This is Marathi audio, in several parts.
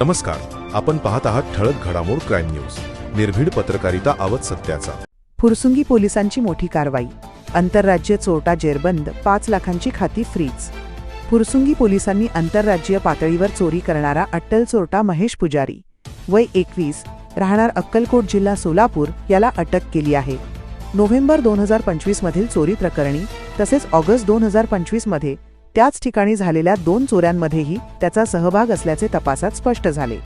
नमस्कार आपण पाहत आहात ठळक घडामोड क्राईम न्यूज. निर्भीड पत्रकारिता आवत सत्याचा. फुरसुंगी पोलिसांची मोठी कारवाई. आंतरराज्य चोरटा जेरबंद पाच लाखांची खाती फ्रीज. फुरसुंगी पोलिसांनी आंतरराज्यीय पातळीवर चोरी करणारा अट्टल चोरटा महेश पुजारी. वय एकवीस राहणार अक्कलकोट जिल्हा सोलापूर याला अटक केली आहे. नोव्हेंबर दोन हजार पंचवीस मधील चोरी प्रकरणी तसेच ऑगस्ट दोन हजार पंचवीसमध्ये त्याच ठिकाणी झालेल्या दोन चोऱ्यांमध्येही त्याचा सहभाग असल्याचे तपासात स्पष्ट झाले.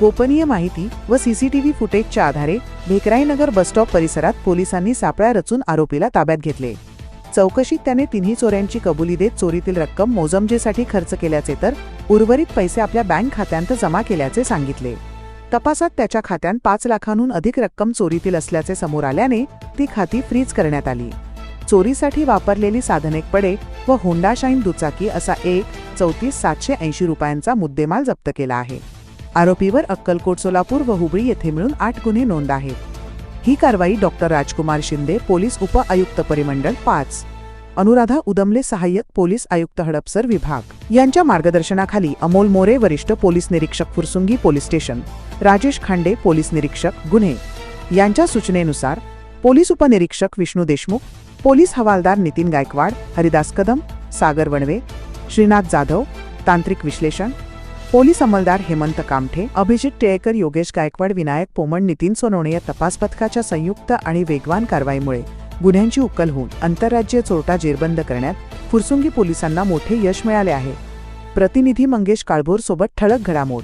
गोपनीय माहिती व सीसीटीव्ही फुटेजच्या आधारे भेकराईनगर बसस्टॉप परिसरात पोलिसांनी सापळ्या रचून आरोपीला ताब्यात घेतले. चौकशीत त्याने तिन्ही चोऱ्यांची कबुली देत चोरीतील रक्कम मोजमजेसाठी खर्च केल्याचे तर उर्वरित पैसे आपल्या बँक खात्यांत जमा केल्याचे सांगितले. तपासात त्याच्या खात्यात पाच लाखांहून अधिक रक्कम चोरीतील असल्याचे समोर आल्याने ती खाती फ्रीज करण्यात आली. चोरीसाठी वापरलेली साधनेक पडे व होंडा शाईन दुचाकी असा एक चौतीस सातशे ऐंशी रुपयांचा मुद्देमाल जप्त केला आहे. आरोपीवर अक्कलकोट सोलापूर व हुबळी येथे मिळून आठ गुन्हे नोंद आहेत. ही कारवाई डॉक्टर राजकुमार शिंदे पोलीस उप आयुक्त परिमंडळ पाच अनुराधा उदमले सहाय्यक पोलीस आयुक्त हडपसर विभाग. यांच्या मार्गदर्शनाखाली अमोल मोरे वरिष्ठ पोलीस निरीक्षक Fursungi police station Rajesh Khande police निरीक्षक गुन्हे. यांच्या सूचनेनुसार पोलीस उपनिरीक्षक विष्णू देशमुख पोलीस हवालदार नितीन गायकवाड हरिदास कदम सागर वणवे श्रीनाथ जाधव तांत्रिक विश्लेषण पोलीस अंमलदार हेमंत कामठे अभिजित टिळेकर योगेश गायकवाड विनायक पोमण नितीन सोनवणे या तपास पथकाच्या संयुक्त आणि वेगवान कारवाईमुळे गुन्ह्यांची उकल होऊन आंतरराज्य चोरटा जेरबंद करण्यात फुरसुंगी पोलिसांना मोठे यश मिळाले आहे. प्रतिनिधी मंगेश काळभोर सोबत ठळक घडामोड.